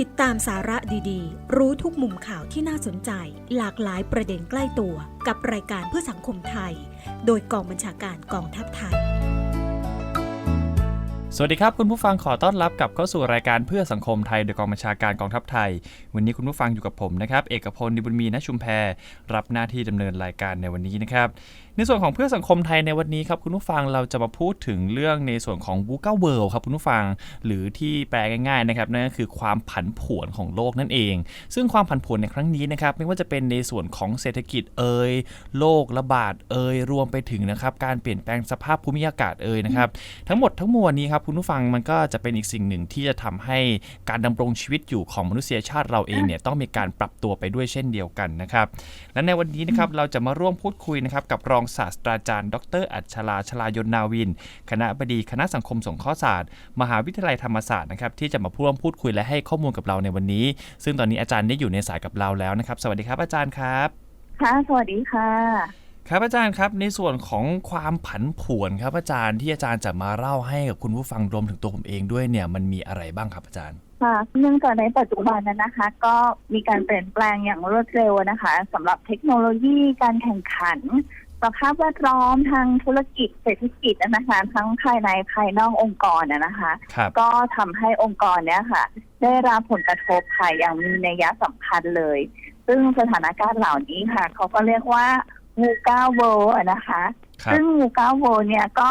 ติดตามสาระดีๆ รู้ทุกมุมข่าวที่น่าสนใจ หลากหลายประเด็นใกล้ตัว กับรายการเพื่อสังคมไทย โดยกองบัญชาการกองทัพไทย สวัสดีครับคุณผู้ฟังขอต้อนรับกลับเข้าสู่รายการเพื่อสังคมไทยโดยกองบัญชาการกองทัพไทย วันนี้คุณผู้ฟังอยู่กับผมนะครับ เอกพลนิบุญมีณชุมแพรับหน้าที่ดำเนินรายการในวันนี้นะครับ ในส่วนของเพื่อสังคมไทยในวันนี้ครับคุณผู้ฟังเราจะมาพูดถึงเรื่องในส่วนของ v u c a World ครับคุณผู้ฟัง หรือที่แปลง่ายๆนะครับนั่นก็คือความผันผวนของโลกนั่นเอง ซึ่งความผันผวนในครั้งนี้นะครับไม่ว่าจะเป็นในส่วนของเศรษฐกิจเอ่ยโรคระบาดเอ่ยรวมไปถึงนะครับการเปลี่ยนแปลงสภาพภูมิอากาศเอ่ยนะครับทั้งหมดทั้งมวลนี้ครับคุณผู้ฟังมันก็จะเป็นอีกสิ่งหนึ่งที่จะทำให้การดำรงชีวิตอยู่ของมนุษยชาติเราเองเนี่ยต้องมีการปรับตัวไปด้วยเช่นเดียวกันนะครับและในวันนี้นะครับเราจะมาร่วมพูดคุยนะครับกับรองศาสตราจารย์ ดร อัจฉราชลายนนาวิน คณะบดีคณะสังคมสงเคราะห์ศาสตร์ มหาวิทยาลัยธรรมศาสตร์นะครับที่จะมาร่วมพูดคุยและให้ข้อมูลกับเราในวันนี้ ซึ่งตอนนี้อาจารย์ได้อยู่ในสายกับเราแล้วนะครับ สวัสดีครับอาจารย์ครับค่ะสวัสดีค่ะ ครับอาจารย์ครับในส่วนของความผันผวนครับอาจารย์ที่อาจารย์จะมาเล่าให้กับคุณผู้ฟังรวมถึงตัวผมเองด้วยเนี่ยมันมีอะไรบ้างครับอาจารย์ค่ะเนื่องจากในปัจจุบันนั้นนะคะ ก็มีการเปลี่ยนแปลงอย่างรวดเร็วนะคะสำหรับเทคโนโลยีการแข่งขัน สภาพแวดล้อมทางธุรกิจเศรษฐกิจนะคะทั้งภายในภายนอกองค์กรนะนะคะ ครับก็ทำให้องค์กรเนี้ยค่ะ ได้รับผลกระทบค่ะอย่างมีนัยสำคัญเลย ซึ่งสถานการณ์เหล่านี้ค่ะ เขาก็เรียกว่างูก้าเวลนะคะ ครับซึ่งงูก้าโวเนี่ยก็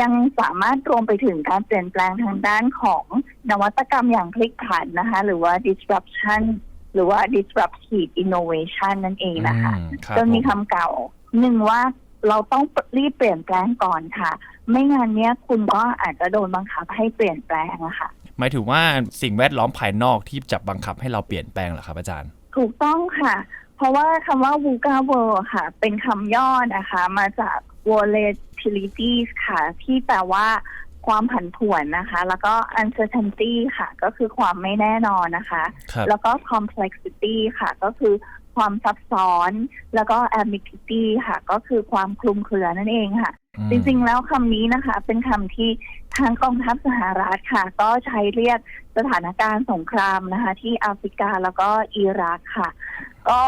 ยังสามารถรวมไปถึงการเปลี่ยนแปลงทางด้านของนวัตกรรมอย่างพลิกผันนะคะ หรือว่า disruption หรือว่า disruptive innovation นั่นเองนะคะ อืมครับจนมีผม คำเก่า หนึ่งว่าเราต้องรีบเปลี่ยนแปลงก่อนค่ะ ไม่งั้นเนี้ยคุณก็อาจจะโดนบังคับให้เปลี่ยนแปลงอะค่ะ หมายถึงว่าสิ่งแวดล้อมภายนอกที่จะบังคับให้เราเปลี่ยนแปลงเหรอครับอาจารย์ ถูกต้องค่ะ เพราะว่าคำว่า VUCA World ค่ะ เป็นคำย่อนะคะ มาจาก volatilities ค่ะ ที่แปลว่าความผันผวนนะคะ แล้วก็ uncertainty ค่ะ ก็คือความไม่แน่นอนนะคะครับแล้วก็ complexity ค่ะ ก็คือ ความซับซ้อน แล้วก็ ambiguity ค่ะ ก็คือความคลุมเครือนั่นเองค่ะอืมจริงๆ แล้วคำนี้นะคะ เป็นคำที่ทางกองทัพสหรัฐค่ะ ก็ใช้เรียกสถานการณ์สงครามนะคะ ที่แอฟริกาแล้วก็อิรักค่ะ ก็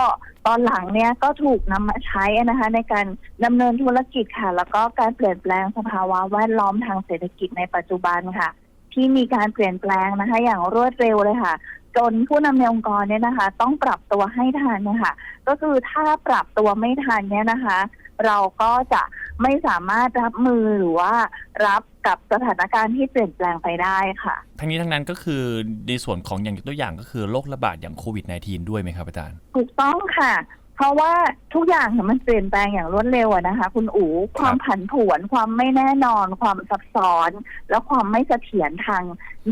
ตอนหลังเนี่ยก็ถูกนำมาใช้นะคะ ในการดำเนินธุรกิจค่ะ แล้วก็การเปลี่ยนแปลงสภาวะแวดล้อมทางเศรษฐกิจในปัจจุบันค่ะ ที่มีการเปลี่ยนแปลงนะคะ อย่างรวดเร็วเลยค่ะ จนผู้นำในองค์กรเนี่ยนะคะ ต้องปรับตัวให้ทันนะคะก็คือถ้าปรับตัวไม่ทันเนี่ยนะคะ เราก็จะไม่สามารถรับมือหรือว่ารับกับสถานการณ์ที่เปลี่ยนแปลงไปได้ค่ะ ทั้งนี้ทั้งนั้นก็คือในส่วนของอย่างตัวอย่างก็คือโรคระบาดอย่างโควิด -19 ด้วยไหมครับอาจารย์ ถูกต้องค่ะ เพราะว่าทุกอย่างเนี่ยมันเปลี่ยนแปลงอย่างรวดเร็วอะนะคะ คุณอู๋ความผันผวน ความไม่แน่นอน ความซับซ้อน และความไม่เสถียรทาง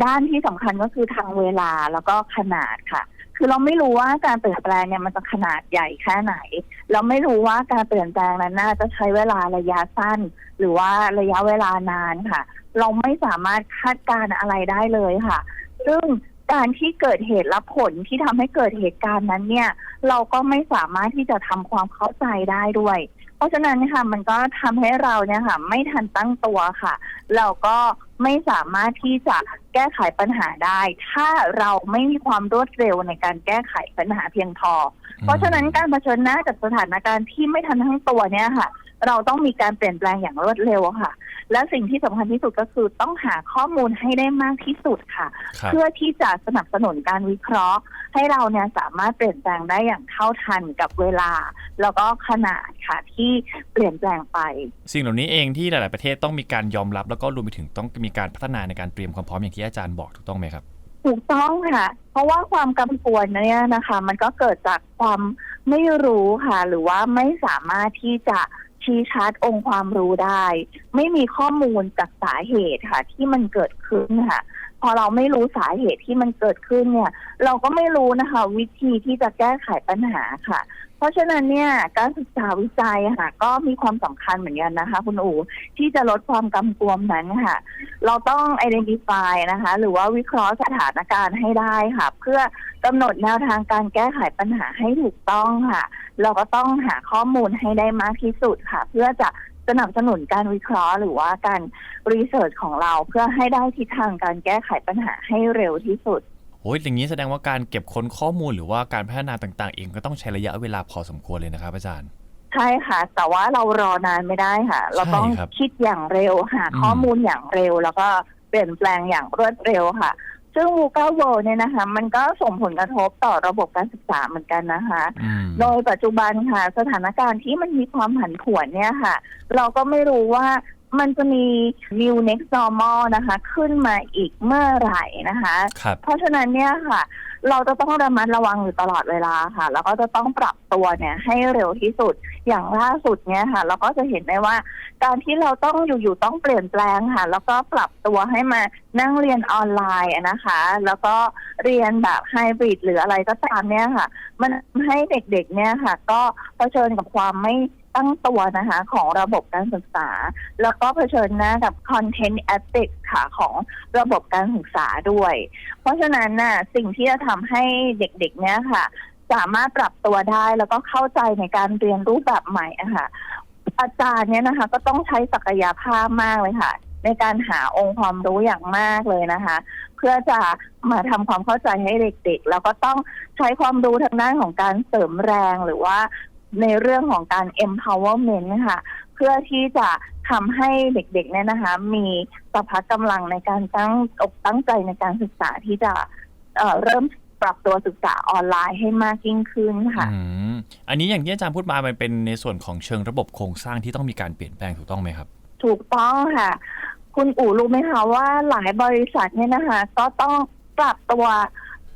ด้านที่สำคัญก็คือทางเวลาแล้วก็ขนาดค่ะ คือเราไม่รู้ว่าการเปลี่ยนแปลงเนี่ยมันจะขนาดใหญ่แค่ไหน เราไม่รู้ว่าการเปลี่ยนแปลงนั้นน่าจะใช้เวลาระยะสั้น หรือว่าระยะเวลานานค่ะ เราไม่สามารถคาดการณ์อะไรได้เลยค่ะ ซึ่ง การที่เกิดเหตุและผลที่ทำให้เกิดเหตุการณ์นั้นเนี่ย เราก็ไม่สามารถที่จะทำความเข้าใจได้ด้วย เพราะฉะนั้นค่ะมันก็ทำให้เราเนี่ยค่ะไม่ทันตั้งตัวค่ะ เราก็ไม่สามารถที่จะแก้ไขปัญหาได้ ถ้าเราไม่มีความรวดเร็วในการแก้ไขปัญหาเพียงพอ เพราะฉะนั้นการเผชิญหน้ากับสถานการณ์ที่ไม่ทันทั้งตัวเนี่ยค่ะ เราต้องมีการเปลี่ยนแปลงอย่างรวดเร็วค่ะ และสิ่งที่สำคัญที่สุดก็คือต้องหาข้อมูลให้ได้มากที่สุดค่ะครับเพื่อที่จะสนับสนุนการวิเคราะห์ ให้เราเนี่ยสามารถเปลี่ยนแปลงได้อย่างเท่าทันกับเวลา แล้วก็ขนาดค่ะที่เปลี่ยนแปลงไป สิ่งเหล่านี้เองที่หลาย ๆ ประเทศต้องมีการยอมรับ แล้วก็รวมไปถึงต้องมีการพัฒนาในการเตรียมความพร้อมอย่างที่อาจารย์บอกถูกต้องไหมครับถูกต้องค่ะ เพราะว่าความกำกวมเนี่ยนะคะ มันก็เกิดจากความไม่รู้ค่ะ หรือว่าไม่สามารถที่จะ ชี้ชัดองค์ความรู้ได้ ไม่มีข้อมูลจากสาเหตุค่ะ ที่มันเกิดขึ้นค่ะ พอเราไม่รู้สาเหตุที่มันเกิดขึ้นเนี่ย เราก็ไม่รู้นะคะ วิธีที่จะแก้ไขปัญหาค่ะ เพราะฉะนั้นเนี่ยการศึกษาวิจัยค่ะ ก็มีความสำคัญเหมือนกันนะคะ คุณอู๋ที่จะลดความกำกวมนั้นค่ะ เราต้อง identify นะคะ หรือว่าวิเคราะห์สถานการณ์ให้ได้ค่ะ เพื่อกำหนดแนวทางการแก้ไขปัญหาให้ถูกต้องค่ะ เราก็ต้องหาข้อมูลให้ได้มากที่สุดค่ะ เพื่อจะสนับสนุนการวิเคราะห์หรือว่าการรีเสิร์ชของเราเพื่อให้ได้ทิศทางการแก้ไขปัญหาให้เร็วที่สุด โอ้ยอย่างนี้แสดงว่าการเก็บค้นข้อมูลหรือว่าการพัฒนาต่างๆ เองก็ต้องใช้ระยะเวลาพอสมควรเลยนะครับอาจารย์ ใช่ค่ะ แต่ว่าเรารอนานไม่ได้ค่ะ เราต้องใช่ครับคิดอย่างเร็วหาอืมข้อมูลอย่างเร็ว แล้วก็เปลี่ยนแปลงอย่างรวดเร็วค่ะ ซึ่ง v ูก a เวิลเนี่ยนะคะ มันก็ส่งผลกระทบต่อระบบการศึกษาเหมือนกันนะคะอืมโดยปัจจุบันค่ะ สถานการณ์ที่มันมีความผันผวนเนี่ยค่ะ เราก็ไม่รู้ว่า มันจะมี new next normal นะคะ ขึ้นมาอีกเมื่อไหร่นะคะ ครับ เพราะฉะนั้นเนี่ยค่ะ เราจะต้องระมัดระวังอยู่ตลอดเวลาค่ะ แล้วก็จะต้องปรับตัวเนี่ยให้เร็วที่สุดอย่างล่าสุดเนี่ยค่ะ เราก็จะเห็นได้ว่า การที่เราต้องอยู่ๆต้องเปลี่ยนแปลงค่ะ แล้วก็ปรับตัวให้มานั่งเรียนออนไลน์อะนะคะ แล้วก็เรียนแบบไฮบริดหรืออะไรก็ตามเนี่ยค่ะ มันทำให้เด็กๆเนี่ยค่ะ ก็เผชิญกับความไม่ ตั้งตัวนะคะของระบบการศึกษา แล้วก็เผชิญหน้ากับ content ethics ค่ะของระบบการศึกษาด้วย เพราะฉะนั้นน่ะสิ่งที่จะทำให้เด็กๆเนี่ยค่ะ สามารถปรับตัวได้แล้วก็เข้าใจในการเรียนรูปแบบใหม่อะค่ะอาจารย์เนี่ยนะคะ ก็ต้องใช้ศักยภาพมากเลยค่ะ ในการหาองค์ความรู้อย่างมากเลยนะคะ เพื่อจะมาทำความเข้าใจให้เด็กๆ แล้วก็ต้องใช้ความรู้ทางด้านของการเสริมแรงหรือว่า ในเรื่องของการ empowerment ค่ะเพื่อที่จะทำให้เด็กๆเนี่ยนะคะ มีสภากำลังในการตั้งอกตั้งใจในการศึกษาที่จะเอ่อเริ่มปรับตัวศึกษาออนไลน์ให้มากยิ่งขึ้นค่ะอืมอันนี้อย่างที่อาจารย์พูดมามันเป็นในส่วนของเชิงระบบโครงสร้างที่ต้องมีการเปลี่ยนแปลงถูกต้องไหมครับ ถูกต้องค่ะ คุณอู๋รู้ไหมคะว่าหลายบริษัทเนี่ยนะคะ ก็ต้องปรับตัว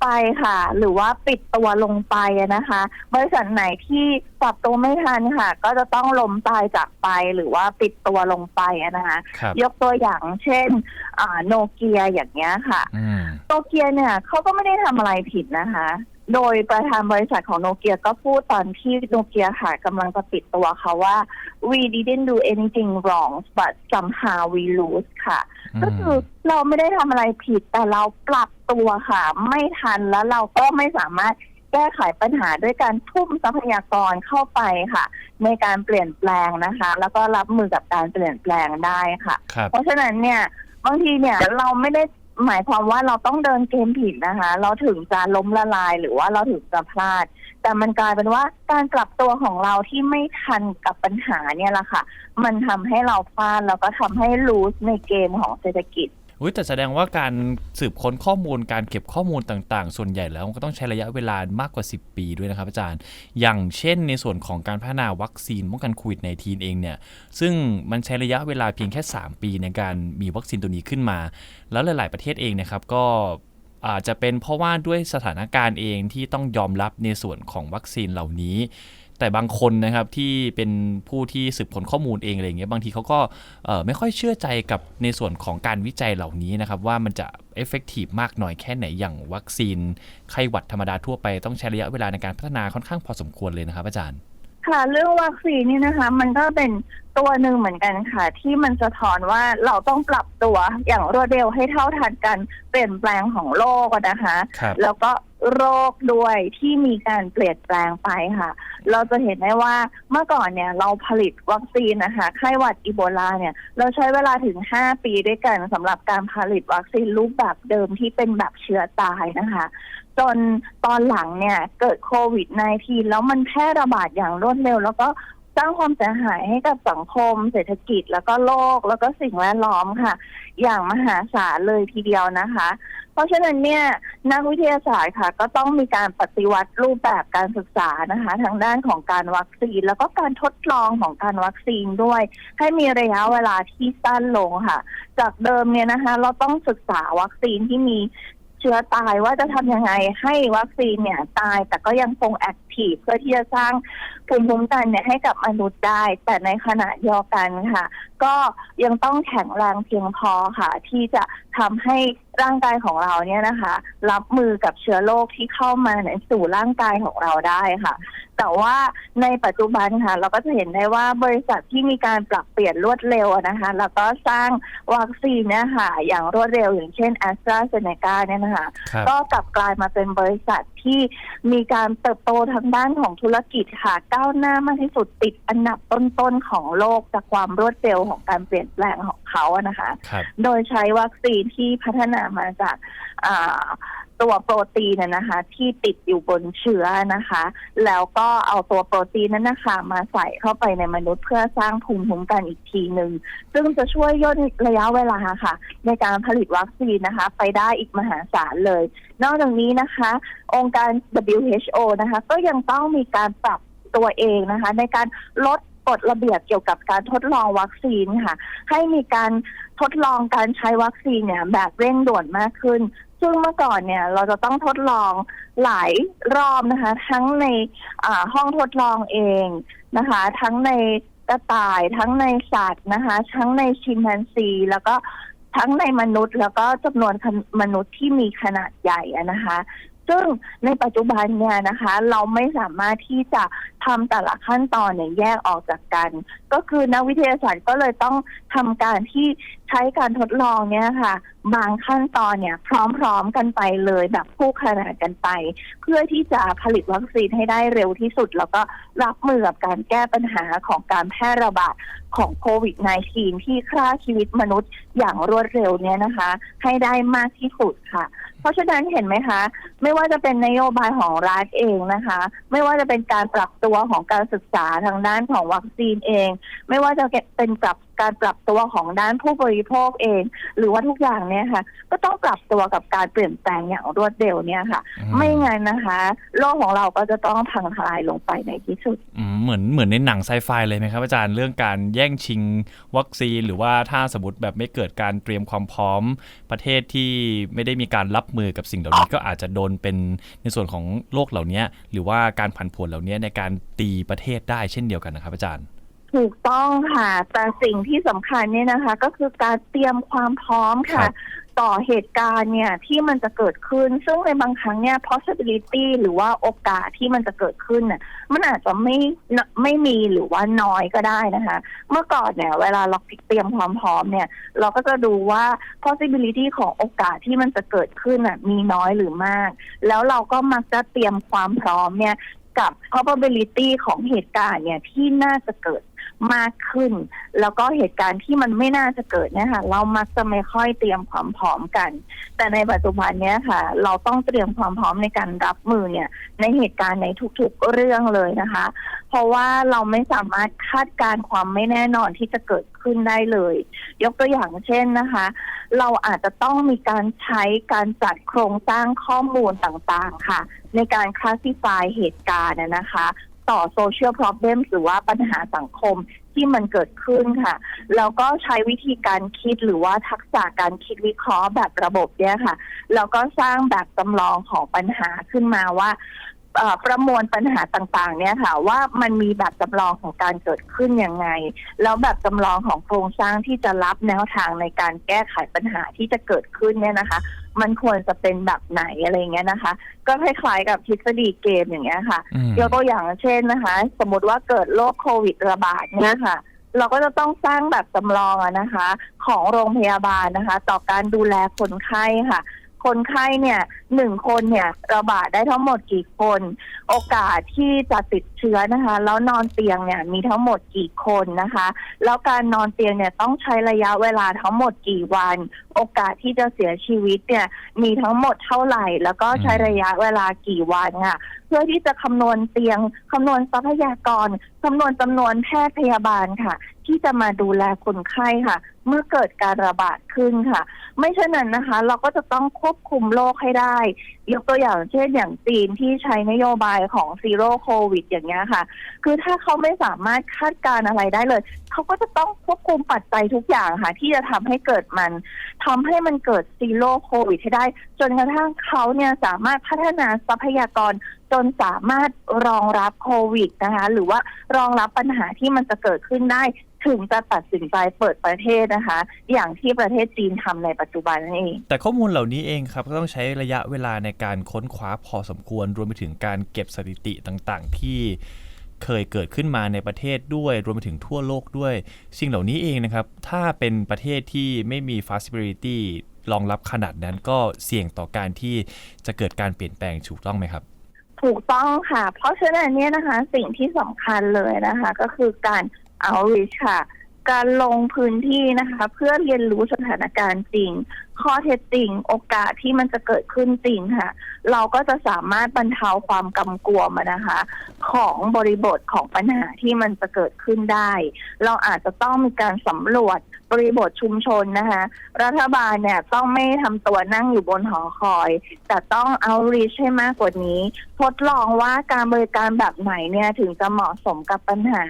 ไปค่ะ หรือว่าปิดตัวลงไปอะนะคะ บริษัทไหนที่ปรับตัวไม่ทันค่ะ ก็จะต้องล้มตายจากไปหรือว่าปิดตัวลงไปอะนะคะ ครับ ยกตัวอย่างเช่นโนเกียอย่างเงี้ยค่ะอืมโนเกียเนี่ยเขาก็ไม่ได้ทำอะไรผิดนะคะ โดยประธานบริษัทของโนเกียก็พูดตอนที่โนเกียค่ะกำลังจะปิดตัวเขาว่า we didn't do anything wrong but somehow we lose ค่ะ ก็คือเราไม่ได้ทำอะไรผิดแต่เราปรับตัวค่ะ ไม่ทันแล้วเราก็ไม่สามารถแก้ไขปัญหาด้วยการทุ่มทรัพยากรเข้าไปค่ะ ในการเปลี่ยนแปลงนะคะ แล้วก็รับมือกับการเปลี่ยนแปลงได้ค่ะครับเพราะฉะนั้นเนี่ยบางทีเนี่ยเราไม่ได้ หมายความว่าเราต้องเดินเกมผิดนะคะ เราถึงจะล้มละลายหรือว่าเราถึงจะพลาด แต่มันกลายเป็นว่าการกลับตัวของเราที่ไม่ทันกับปัญหาเนี่ยแหละค่ะ มันทำให้เราพลาดแล้วก็ทำให้ลูสในเกมของเศรษฐกิจ อุ้ยแต่แสดงว่าการสืบค้นข้อมูลการเก็บข้อมูลต่างๆ ส่วนใหญ่แล้วมันก็ต้องใช้ระยะเวลามากกว่า 10 ปีด้วยนะครับอาจารย์ อย่างเช่นในส่วนของการพัฒนาวัคซีนป้องกันโควิด -19 เองเนี่ย ซึ่งมันใช้ระยะเวลาเพียงแค่ 3 ปีในการมีวัคซีนตัวนี้ขึ้นมา แล้วหลาย ๆ ประเทศเองนะครับก็อาจจะเป็นเพราะว่าด้วยสถานการณ์เองที่ต้องยอมรับในส่วนของวัคซีนเหล่านี้ แต่บางคนนะครับที่เป็นผู้ที่สืบค้นข้อมูลเองอะไรอย่างเงี้ยบางทีเขาก็เอ่อไม่ค่อยเชื่อใจกับในส่วนของการวิจัยเหล่านี้นะครับว่ามันจะเอฟเฟกตีฟมากน้อยแค่ไหนอย่างวัคซีน ไข้หวัดธรรมดาทั่วไปต้องใช้ระยะเวลาในการพัฒนาค่อนข้างพอสมควรเลยนะครับอาจารย์ ค่ะเรื่องวัคซีนนี่นะคะ มันก็เป็นตัวหนึ่งเหมือนกันค่ะ ที่มันสะท้อนว่าเราต้องปรับตัวอย่างรวดเร็วให้เท่าทันการเปลี่ยนแปลงของโลกอะนะคะครับแล้วก็ โรคด้วยที่มีการเปลี่ยนแปลงไปค่ะ เราจะเห็นได้ว่าเมื่อก่อนเนี่ยเราผลิตวัคซีนนะคะไข้หวัดอีโบลาเนี่ยเราใช้เวลาถึง 5 ปีด้วยกันสำหรับการผลิตวัคซีนรูปแบบเดิมที่เป็นแบบเชื้อตายนะคะ จนตอนหลังเนี่ยเกิดโควิด -19 แล้วมันแพร่ระบาดอย่างรวดเร็ว แล้วก็ สร้างความเสียหายให้กับสังคม เศรษฐกิจแล้วก็โลกแล้วก็สิ่งแวดล้อมค่ะ อย่างมหาศาลเลยทีเดียวนะคะ เพราะฉะนั้นเนี่ยนักวิทยาศาสตร์ค่ะ ก็ต้องมีการปฏิวัติรูปแบบการศึกษานะคะ ทางด้านของการวัคซีน แล้วก็การทดลองของการวัคซีนด้วย ให้มีระยะเวลาที่สั้นลงค่ะ จากเดิมเนี่ยนะคะ เราต้องศึกษาวัคซีนที่มี เชื้อตายว่าจะทำยังไงให้วัคซีนเนี่ยตายแต่ก็ยังคงแอคทีฟเพื่อที่จะสร้างภูมิคุ้มกันเนี่ยให้กับมนุษย์ได้ แต่ในขณะเดียวกันค่ะ ก็ยังต้องแข็งแรงเพียงพอค่ะ ที่จะทำให้ร่างกายของเราเนี่ยนะคะ รับมือกับเชื้อโรคที่เข้ามาในสู่ร่างกายของเราได้ค่ะ แต่ว่าในปัจจุบันค่ะ เราก็จะเห็นได้ว่าบริษัทที่มีการปรับเปลี่ยนรวดเร็วอะนะคะ แล้วก็สร้างวัคซีนเนี่ยค่ะอย่างรวดเร็วอย่างเช่น a s t r a z เซ e c a เนี่ยนะคะครับก็กลับกลายมาเป็นบริษัท ที่มีการเติบโตทางด้านของธุรกิจค่ะ ก้าวหน้ามากที่สุดติดอันดับต้นๆของโลกจากความรวดเร็วของการเปลี่ยนแปลงของเขาอะนะคะ ครับ โดยใช้วัคซีนที่พัฒนามาจากอ่า ตัวโปรตีนน่ะนะคะ ที่ติดอยู่บนเชื้อนะคะ แล้วก็เอาตัวโปรตีนนั้นนะคะ มาใส่เข้าไปในมนุษย์เพื่อสร้างภูมิคุ้มกันอีกทีหนึ่งซึ่งจะช่วยย่นระยะเวลาค่ะ ในการผลิตวัคซีนนะคะ ไปได้อีกมหาศาลเลย นอกจากนี้นะคะ องค์การ WHO นะคะ ก็ยังต้องมีการปรับตัวเองนะคะ ในการลดกฎระเบียบเกี่ยวกับการทดลองวัคซีนค่ะ ให้มีการทดลองการใช้วัคซีนเนี่ยแบบเร่งด่วนมากขึ้น ซึ่งเมื่อก่อนเนี่ยเราจะต้องทดลองหลายรอบนะคะ ทั้งในห้องทดลองเองนะคะ ทั้งในกระต่ายทั้งในสัตว์นะคะ ทั้งในชิมแปนซี แล้วก็ทั้งในมนุษย์ แล้วก็จำนวนมนุษย์ที่มีขนาดใหญ่อะนะคะ ซึ่งในปัจจุบันเนี่ยนะคะ เราไม่สามารถที่จะทำแต่ละขั้นตอนเนี่ยแยกออกจากกัน ก็คือนักวิทยาศาสตร์ก็เลยต้องทำการที่ใช้การทดลองเนี่ยค่ะ บางขั้นตอนเนี่ย พร้อมๆกันไปเลยแบบคู่ขนานกันไป เพื่อที่จะผลิตวัคซีนให้ได้เร็วที่สุด แล้วก็รับมือกับการแก้ปัญหาของการแพร่ระบาดของโควิด -19 ที่ฆ่าชีวิตมนุษย์อย่างรวดเร็วเนี่ยนะคะ ให้ได้มากที่สุดค่ะ เพราะฉะนั้นเห็นไหมคะ ไม่ว่าจะเป็นนโยบายของรัฐเองนะคะ ไม่ว่าจะเป็นการปรับตัวของการศึกษาทางด้านของวัคซีนเอง ไม่ว่าจะเป็นปรับการปรับตัวของด้านผู้บริโภคเอง หรือว่าทุกอย่างเนี่ยค่ะ ก็ต้องปรับตัวกับการเปลี่ยนแปลงอย่างรวดเร็วเนี่ยค่ะอืมไม่งั้นนะคะ โลกของเราก็จะต้องพังทลายลงไปในที่สุดอืมเหมือนเหมือนในหนังไซไฟเลยไหมครับอาจารย์เรื่องการแย่งชิงวัคซีน หรือว่าถ้าสมมติแบบไม่เกิดการเตรียมความพร้อมประเทศที่ไม่ได้มีการรับมือกับสิ่งเหล่านี้ก็อาจจะโดนเป็นในส่วนของโรคเหล่านี้หรือว่าการผันผวนเหล่านี้ในการตีประเทศได้เช่นเดียวกันนะครับอาจารย์ ถูกต้องค่ะ แต่สิ่งที่สำคัญเนี่ยนะคะ ก็คือการเตรียมความพร้อมครัค่ะบต่อเหตุการณ์เนี่ยที่มันจะเกิดขึ้น ซึ่งในบางครั้งเนี่ย possibility หรือว่าโอกาสที่มันจะเกิดขึ้นน่ะมันอาจจะไม่ไม่มีหรือว่าน้อยก็ได้นะคะ เมื่อก่อนเนี่ย เวลาเราเตรียมความพร้อมเนี่ย เราก็จะดูว่า possibility ของโอกาสที่มันจะเกิดขึ้นน่ะมีน้อยหรือมาก แล้วเราก็มักจะเตรียมความพร้อมเนี่ย กับ probability ของเหตุการณ์เนี่ยที่น่าจะเกิด มากขึ้น แล้วก็เหตุการณ์ที่มันไม่น่าจะเกิดเนี่ยค่ะ เรามักจะไม่ค่อยเตรียมความพร้อมกัน แต่ในปัจจุบันเนี้ยค่ะ เราต้องเตรียมความพร้อมในการรับมือเนี่ย ในเหตุการณ์ในทุกๆเรื่องเลยนะคะ เพราะว่าเราไม่สามารถคาดการณ์ความไม่แน่นอนที่จะเกิดขึ้นได้เลย ยกตัวอย่างเช่นนะคะ เราอาจจะต้องมีการใช้การจัดโครงสร้างข้อมูลต่างๆค่ะ ในการคลาสสิฟายเหตุการณ์นะคะ ต่อโซเชียล r o บ l e m หรือว่าปัญหาสังคมที่มันเกิดขึ้นค่ะ แล้วก็ใช้วิธีการคิดหรือว่าทักษะการคิดวิเคราะห์แบบระบบเนี่ยค่ะ แล้วก็สร้างแบบจำลองของปัญหาขึ้นมาว่า ประมวลปัญหาต่างๆ เนี่ยค่ะ ว่ามันมีแบบจำลองของการเกิดขึ้นยังไง แล้วแบบจำลองของโครงสร้างที่จะรับแนวทางในการแก้ไขปัญหาที่จะเกิดขึ้นเนี่ยนะคะ มันควรจะเป็นแบบไหนอะไรอย่างเงี้ยนะคะ ก็คล้ายๆกับทฤษฎีเกมอย่างเงี้ยค่ะอืมยกตัวอย่างเช่นนะคะ สมมติว่าเกิดโรคโควิดระบาดเนี่ยค่ะเราก็จะต้องสร้างแบบจำลองอะนะคะ ของโรงพยาบาลนะคะ ต่อการดูแลคนไข้ค่ะ คนไข้เนี่ยหนึ่งคนเนี่ยระบาดได้ทั้งหมดกี่คน โอกาสที่จะติดเชื้อนะคะ แล้วนอนเตียงเนี่ยมีทั้งหมดกี่คนนะคะ แล้วการนอนเตียงเนี่ยต้องใช้ระยะเวลาทั้งหมดกี่วัน โอกาสที่จะเสียชีวิตเนี่ยมีทั้งหมดเท่าไหร่ แล้วก็ใช้ระยะเวลากี่วันค่ะเพื่อที่จะคำนวณเตียงคำนวณทรัพยากรคำนวณจำนวนแพทย์พยาบาลค่ะ ที่จะมาดูแลคนไข้ค่ะ เมื่อเกิดการระบาดขึ้นค่ะ ไม่เช่นนั้นนะคะ เราก็จะต้องควบคุมโรคให้ได้ ยกตัวอย่างเช่นอย่างจีนที่ใช้นโยบายของซีโร่โควิดอย่างเงี้ยค่ะ คือถ้าเขาไม่สามารถคาดการณ์อะไรได้เลย เขาก็จะต้องควบคุมปัจจัยทุกอย่างค่ะ ที่จะทำให้เกิดมันทำให้มันเกิดซีโร่โควิดให้ได้ จนกระทั่งเขาเนี่ยสามารถพัฒนาทรัพยากรจนสามารถรองรับโควิดนะคะ หรือว่ารองรับปัญหาที่มันจะเกิดขึ้นได้ ถึงจะตัดสินใจเปิดประเทศนะคะ อย่างที่ประเทศจีนทำในปัจจุบันนั่นเอง แต่ข้อมูลเหล่านี้เองครับก็ต้องใช้ระยะเวลาในการค้นคว้าพอสมควร รวมไปถึงการเก็บสถิติต่างๆ ที่เคยเกิดขึ้นมาในประเทศด้วย รวมไปถึงทั่วโลกด้วย สิ่งเหล่านี้เองนะครับ ถ้าเป็นประเทศที่ไม่มี facility รองรับขนาดนั้นก็เสี่ยงต่อการที่จะเกิดการเปลี่ยนแปลงถูกต้องไหมครับถูกต้องค่ะ เพราะฉะนั้นเนี่ยนะคะ สิ่งที่สำคัญเลยนะคะ ก็คือการ outreach ค่ะ การลงพื้นที่นะคะ เพื่อเรียนรู้สถานการณ์จริง ข้อเท็จจริงโอกาสที่มันจะเกิดขึ้นจริงค่ะ เราก็จะสามารถบรรเทาความกำกวมอะนะคะ ของบริบทของปัญหาที่มันจะเกิดขึ้นได้ เราอาจจะต้องมีการสำรวจบริบทชุมชนนะคะ รัฐบาลเนี่ยต้องไม่ทำตัวนั่งอยู่บนหอคอย แต่ต้องเอารีชให้มากกว่านี้ ทดลองว่าการบริการแบบไหนเนี่ยถึงจะเหมาะสมกับปัญหา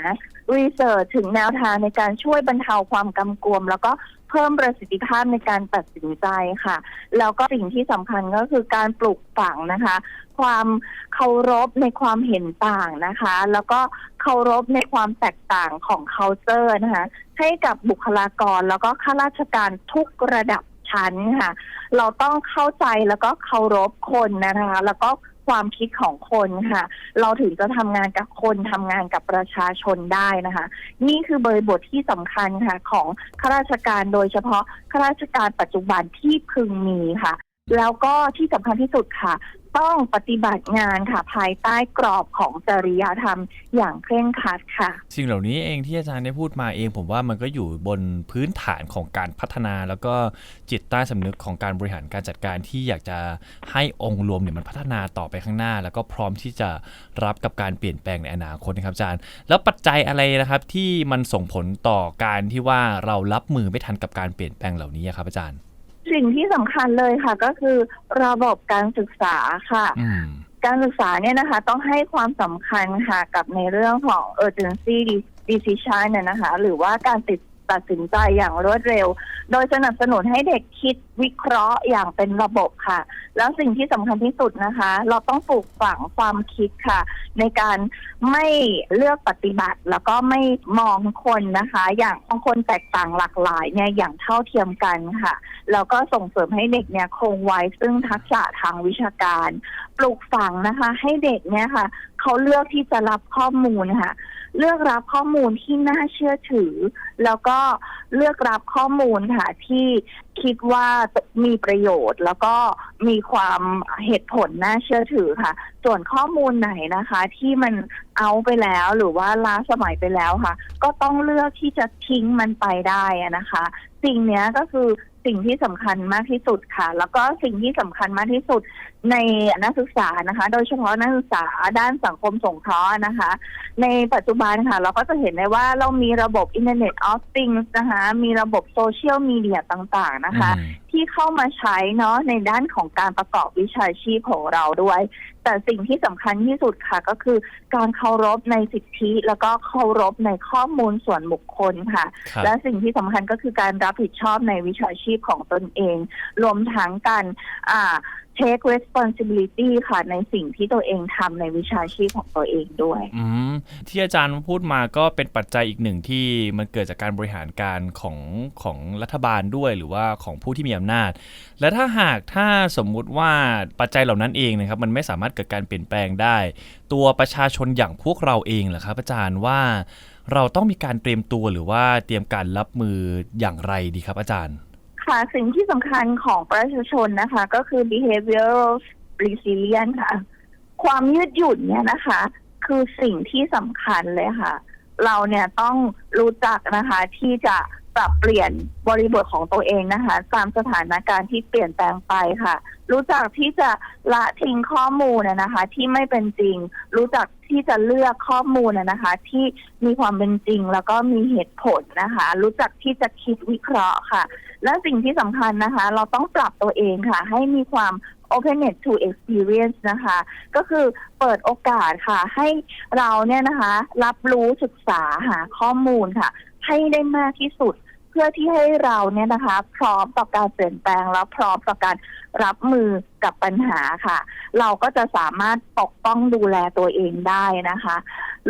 รีเสิร์ชถึงแนวทางในการช่วยบรรเทาความกำกวม แล้วก็ พิ่มประสิทธิภาพในการตัดสินใจค่ะ แล้วก็สิ่งที่สำคัญก็คือการปลูกฝังนะคะ ความเคารพในความเห็นต่างนะคะ แล้วก็เคารพในความแตกต่างของ culture นะคะ ให้กับบุคลากรแล้วก็ข้าราชการทุกระดับชั้นค่ะ เราต้องเข้าใจแล้วก็เคารพคนนะคะ แล้วก็ ความคิดของคนค่ะ เราถึงจะทำงานกับคนทำงานกับประชาชนได้นะคะ นี่คือเบอร์บทที่สำคัญค่ะ ของข้าราชการโดยเฉพาะข้าราชการปัจจุบันที่พึงมีค่ะ แล้วก็ที่สำคัญที่สุดค่ะ ต้องปฏิบัติงานค่ะ ภายใต้กรอบของจริยธรรมอย่างเคร่งครัดค่ะ สิ่งเหล่านี้เองที่อาจารย์ได้พูดมาเอง ผมว่ามันก็อยู่บนพื้นฐานของการพัฒนา แล้วก็จิตใต้สำนึกของการบริหารการจัดการที่อยากจะให้องค์รวมเนี่ยมันพัฒนาต่อไปข้างหน้า แล้วก็พร้อมที่จะรับกับการเปลี่ยนแปลงในอนาคตนะครับอาจารย์ แล้วปัจจัยอะไรนะครับที่มันส่งผลต่อการที่ว่าเรารับมือไม่ทันกับการเปลี่ยนแปลงเหล่านี้ครับอาจารย์ สิ่งที่สำคัญเลยค่ะ ก็คือระบบการศึกษาค่ะ อืม การศึกษาเนี่ยนะคะ ต้องให้ความสำคัญค่ะกับในเรื่องของ urgency decision เนี่ยนะคะ หรือว่าการติด ตัดสินใจอย่างรวดเร็ว โดยสนับสนุนให้เด็กคิดวิเคราะห์อย่างเป็นระบบค่ะ แล้วสิ่งที่สำคัญที่สุดนะคะ เราต้องปลูกฝังความคิดค่ะ ในการไม่เลือกปฏิบัติ แล้วก็ไม่มองคนนะคะ อย่างบางคนแตกต่างหลากหลายเนี่ยอย่างเท่าเทียมกันค่ะแล้วก็ส่งเสริมให้เด็กเนี่ยคงไว้ซึ่งทักษะทางวิชาการ ปลูกฝังนะคะ ให้เด็กเนี่ยค่ะ เขาเลือกที่จะรับข้อมูลค่ะเลือกรับข้อมูลที่น่าเชื่อถือ แล้วก็เลือกรับข้อมูลค่ะที่คิดว่ามีประโยชน์ แล้วก็มีความเหตุผลน่าเชื่อถือค่ะ ส่วนข้อมูลไหนนะคะ ที่มันเอาไปแล้วหรือว่าล้าสมัยไปแล้วค่ะ ก็ต้องเลือกที่จะทิ้งมันไปได้นะคะ สิ่งนี้ก็คือ สิ่งที่สำคัญมากที่สุดค่ะ แล้วก็สิ่งที่สำคัญมากที่สุดในนักศึกษานะคะ โดยเฉพาะนักศึกษาด้านสังคมสงเคราะห์นะคะ ในปัจจุบันค่ะ เราก็จะเห็นได้ว่าเรามีระบบ Internet of Things นะคะ มีระบบโซเชียลมีเดียต่างๆนะคะ ที่เข้ามาใช้เนาะในด้านของการประกอบวิชาชีพของเราด้วย แต่สิ่งที่สำคัญที่สุดค่ะก็คือ การเคารพในสิทธิ แล้วก็เคารพในข้อมูลส่วนบุคคลค่ะ ครับ และสิ่งที่สำคัญก็คือการรับผิดชอบในวิชาชีพของตนเอง รวมทั้งการอ่า take responsibility ค่ะ ในสิ่งที่ตัวเองทำในวิชาชีพของตัวเองด้วย อืมที่อาจารย์พูดมาก็เป็นปัจจัยอีกหนึ่งที่มันเกิดจากการบริหารการของของรัฐบาลด้วยหรือว่าของผู้ที่มีอำนาจ และถ้าหากถ้าสมมุติว่าปัจจัยเหล่านั้นเองนะครับ มันไม่สามารถเกิดการเปลี่ยนแปลงได้ ตัวประชาชนอย่างพวกเราเองเหรอครับอาจารย์ว่าเราต้องมีการเตรียมตัวหรือว่าเตรียมการรับมืออย่างไรดีครับอาจารย์ ค่ะสิ่งที่สำคัญของประชาชนนะคะ ก็คือ behavioral resilience ค่ะ ความยืดหยุ่นเนี่ยนะคะ คือสิ่งที่สำคัญเลยค่ะ เราเนี่ยต้องรู้จักนะคะ ที่จะปรับเปลี่ยนบริบทของตัวเองนะคะ ตามสถานการณ์ที่เปลี่ยนแปลงไปค่ะ รู้จักที่จะละทิ้งข้อมูลนะนะคะ ที่ไม่เป็นจริง รู้จัก ที่จะเลือกข้อมูลนะนะคะ ที่มีความเป็นจริง แล้วก็มีเหตุผลนะคะ รู้จักที่จะคิดวิเคราะห์ค่ะ และสิ่งที่สำคัญนะคะ เราต้องปรับตัวเองค่ะ ให้มีความ openness to experience นะคะ ก็คือเปิดโอกาสค่ะ ให้เราเนี่ยนะคะ รับรู้ศึกษาหาข้อมูลค่ะ ให้ได้มากที่สุด พื่อที่ให้เราเนี่ยนะคะ พร้อมต่อการเปลี่ยนแปลงแล้วพร้อมต่อการรับมือกับปัญหาค่ะ เราก็จะสามารถปกป้องดูแลตัวเองได้นะคะ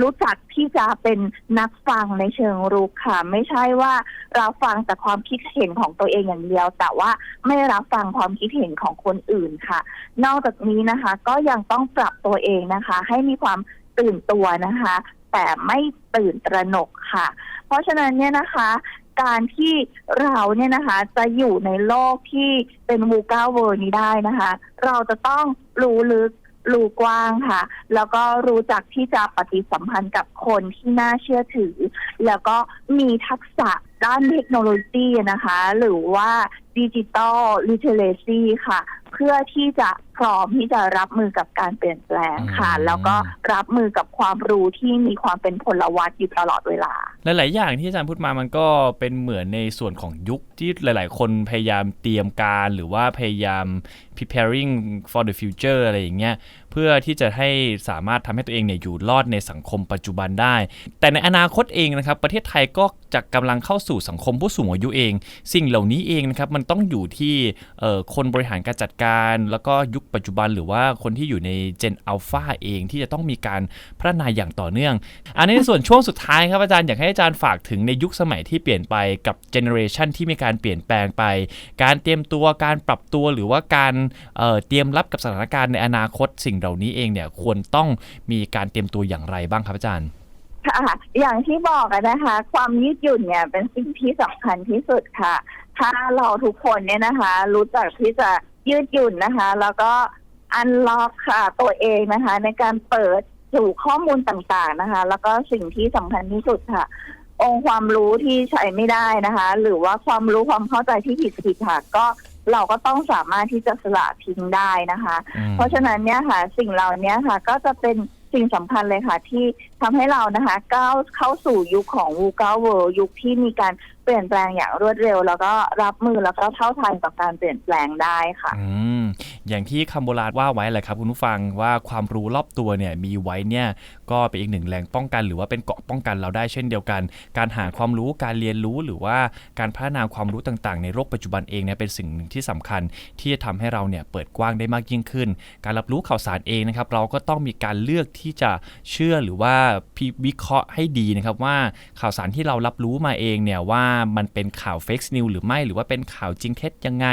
รู้จักที่จะเป็นนักฟังในเชิงรุกค่ะ ไม่ใช่ว่าเราฟังแต่ความคิดเห็นของตัวเองอย่างเดียว แต่ว่าไม่รับฟังความคิดเห็นของคนอื่นค่ะ นอกจากนี้นะคะ ก็ยังต้องปรับตัวเองนะคะ ให้มีความตื่นตัวนะคะ แต่ไม่ตื่นตระหนกค่ะ เพราะฉะนั้นเนี่ยนะคะ การที่เราเนี่ยนะคะ จะอยู่ในโลกที่เป็นวูก้าเวิร์นี้ได้นะคะ เราจะต้องรู้ลึกรู้กว้างค่ะ แล้วก็รู้จักที่จะปฏิสัมพันธ์กับคนที่น่าเชื่อถือ แล้วก็มีทักษะด้านเทคโนโลยีนะคะ หรือว่าดิจิตอลลิเทเลซีค่ะ เพื่อที่จะพร้อมที่จะรับมือกับการเปลี่ยนแปลงค่ะอืมแล้วก็รับมือกับความรู้ที่มีความเป็นพลวัตอยู่ตลอดเวลา หลาย ๆ อย่างที่อาจารย์พูดมามันก็เป็นเหมือนในส่วนของยุคที่หลาย ๆ คนพยายามเตรียมการหรือว่าพยายาม preparing for the future อะไรอย่างเงี้ยเพื่อที่จะให้สามารถทำให้ตัวเองเนี่ยอยู่รอดในสังคมปัจจุบันได้ แต่ในอนาคตเองนะครับ ประเทศไทยก็จะกำลังเข้าสู่สังคมผู้สูงอายุเอง สิ่งเหล่านี้เองนะครับมันต้องอยู่ที่เอ่อคนบริหารการจัดการ แล้วก็ยุคปัจจุบันหรือว่าคนที่อยู่ใน Gen Alpha เองที่จะต้องมีการพัฒนาอย่างต่อเนื่อง อันนี้ในส่วนช่วงสุดท้ายครับอาจารย์อยากให้อาจารย์ฝากถึงในยุคสมัยที่เปลี่ยนไปกับเจเนอเรชันที่มีการเปลี่ยนแปลงไป การเตรียมตัวการปรับตัวหรือว่าการเเตรียมรับกับสถานการณ์ในอนาคตสิ่งเหล่านี้เองเนี่ยควรต้องมีการเตรียมตัวอย่างไรบ้างครับอาจารย์ค่ะอย่างที่บอกนะคะ ความยืดหยุ่นเนี่ยเป็นสิ่งที่สำคัญที่สุดค่ะ ถ้าเราทุกคนเนี่ยนะคะ รู้จักที่จะ ยืดหยุ่นนะคะ แล้วก็อันล็อกค่ะตัวเองนะคะ ในการเปิดสู่ข้อมูลต่างๆนะคะ แล้วก็สิ่งที่สำคัญที่สุดค่ะ องค์ความรู้ที่ใช้ไม่ได้นะคะ หรือว่าความรู้ความเข้าใจที่ผิดๆค่ะ ก็เราก็ต้องสามารถที่จะสละทิ้งได้นะคะเพราะฉะนั้นเนี่ยค่ะ สิ่งเหล่านี้ค่ะ ก็จะเป็นสิ่งสำคัญเลยค่ะ ที่ทำให้เรานะคะก้าวเข้าสู่ยุคของวูก้าเวิร์ยุคที่มีการ เปลี่ยนแปลงอย่างรวดเร็ว แล้วก็รับมือแล้วก็เท่าทันกับการเปลี่ยนแปลงได้ค่ะอืมอย่างที่คำโบราณว่าไว้แหละครับคุณผู้ฟังว่าความรู้รอบตัวเนี่ยมีไว้เนี่ยก็เป็นอีกหนึ่งแรงป้องกัน หรือว่าเป็นเกาะป้องกันเราได้เช่นเดียวกัน การหาความรู้การเรียนรู้หรือว่าการพัฒนาความรู้ต่างๆ ในโลกปัจจุบันเองเนี่ยเป็นสิ่งหนึ่งที่สำคัญ ที่จะทำให้เราเนี่ยเปิดกว้างได้มากยิ่งขึ้น การรับรู้ข่าวสารเองนะครับเราก็ต้องมีการเลือกที่จะเชื่อหรือว่าพิวิเคราะห์ให้ดีนะครับว่าข่าวสารที่เรารับรู้มาเองเนี่ยว่ามันเป็นข่าวเฟกซ์นิวหรือไม่หรือว่าเป็นข่าวจริงเท็จยังไง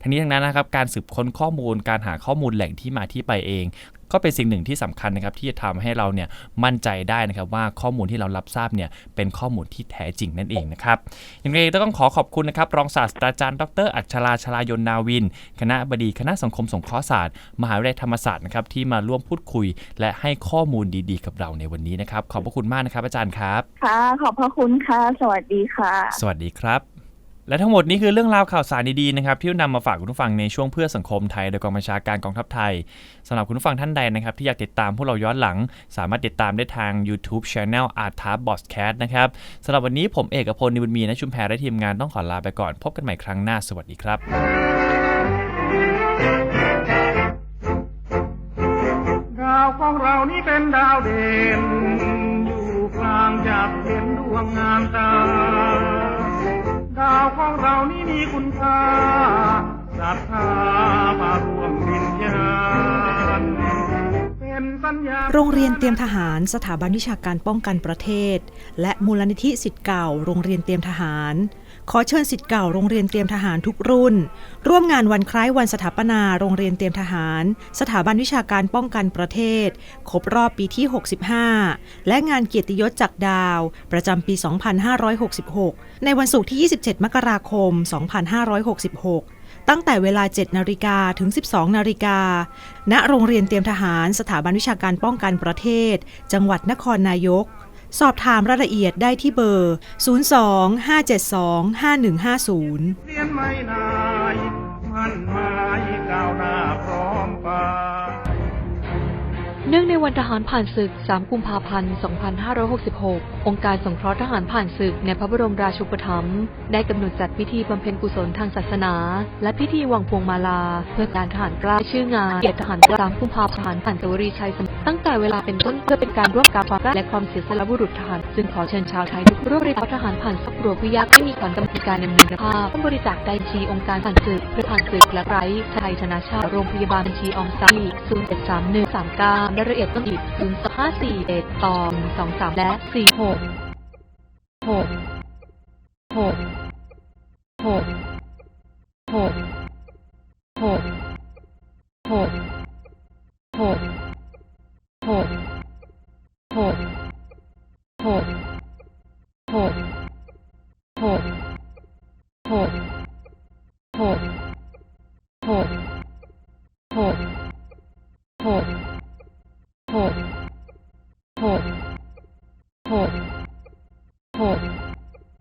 ทั้งนี้ทั้งนั้นนะครับการสืบค้นข้อมูลการหาข้อมูลแหล่งที่มาที่ไปเองก็เป็นสิ่งหนึ่งที่สำคัญนะครับที่จะทำให้เราเนี่ยมั่นใจได้นะครับว่าข้อมูลที่เรารับทราบเนี่ยเป็นข้อมูลที่แท้จริงนั่นเองนะครับอย่างไรก็ต้องขอขอบคุณนะครับรองศาสตราจารย์ดร อัชราชลายนนาวิน คณะบดีคณะสังคมสงเคราะห์ศาสตร์ มหาวิทยาลัยธรรมศาสตร์นะครับที่มาร่วมพูดคุย และให้ข้อมูลดีๆ กับเราในวันนี้นะครับขอบพระคุณมากนะครับอาจารย์ครับค่ะขอบพระคุณค่ะ สวัสดีค่ะ สวัสดีครับ และทั้งหมดนี้คือเรื่องราวข่าวสารดีๆนะครับที่นำมาฝากคุณผู้ฟังในช่วงเพื่อสังคมไทยโดยกองบัญชาการกองทัพไทยสำหรับคุณผู้ฟังท่านใดนะครับที่อยากติดตามพวกเราย้อนหลัง สามารถติดตามได้ทาง YouTube Channel Art t a b o s c a s t นะครับสำหรับวันนี้ผมเอกพลนิบุญมีนะชุมแพรและทีมงานต้องขอลาไปก่อน พบกันใหม่ครั้งหน้าสวัสดีครับ ดาวของเรานี่เป็นดาวเด่นอยู่กลางจากเห็นดวงงามตาาวของเรานี่มีคุณค่าศรัทธามารวมวิญญานสัญญาณโรงเรียนเตรียมทหารสถาบันวิชาการป้องกันประเทศ และมูลนิธิสิทธิ์เก่า โรงเรียนเตรียมทหาร ขอเชิญสิทธิ์เก่าโรงเรียนเตรียมทหารทุกรุ่น ร่วมงานวันคล้ายวันสถาปนาโรงเรียนเตรียมทหาร สถาบันวิชาการป้องกันประเทศ ครบรอบปีที่ 65 และงานเกียรติยศจากดาว ประจำปี 2566 ในวันศุกร์ที่ 27 มกราคม 2566ตั้งแต่เวลา 7 นาฬิกาถึง 12 นาฬิกา ณ โรงเรียนเตรียมทหาร สถาบันวิชาการป้องกันประเทศ จังหวัดนครนายก สอบถามรายละเอียดได้ที่เบอร์ 02 572 5150 เนื่องในวันทหารผ่านศึก 3 กุมภาพันธ์ 2566 องค์การสงเคราะห์ทหารผ่านศึกในพระบรมราชูปถัมภ์ได้กำหนดจัดพิธีบำเพ็ญกุศลทางศาสนา และพิธีวางพวงมาลา เพื่อการทหารกล้าชื่องานเกียรติทหารกล้า3กุมภาพันธ์ผ่านสวรีชัยสมรตั้งแต่เวลาเป็นต้นเพื่อเป็นการร่วมการความกล้าและความเสียสละบุรุษทหารจึงขอเชิญชาวไทยทุกร่วมบริจาคทหารผ่านครอบรัวผู้ยากไม่มีความจำกัดการดำเนินภาพร่วมบริจาคได้ชีองค์การผ่านศึกเพื่อผ่านศึกและไร้ไทยธนาชาติโรงพยาบาลบัญชีออมทรัพย์0 7 3 1 3 9ราายละเอียดต้องอีก0 5 4 1ตอง2 3 และ 4 6 6 6 6 6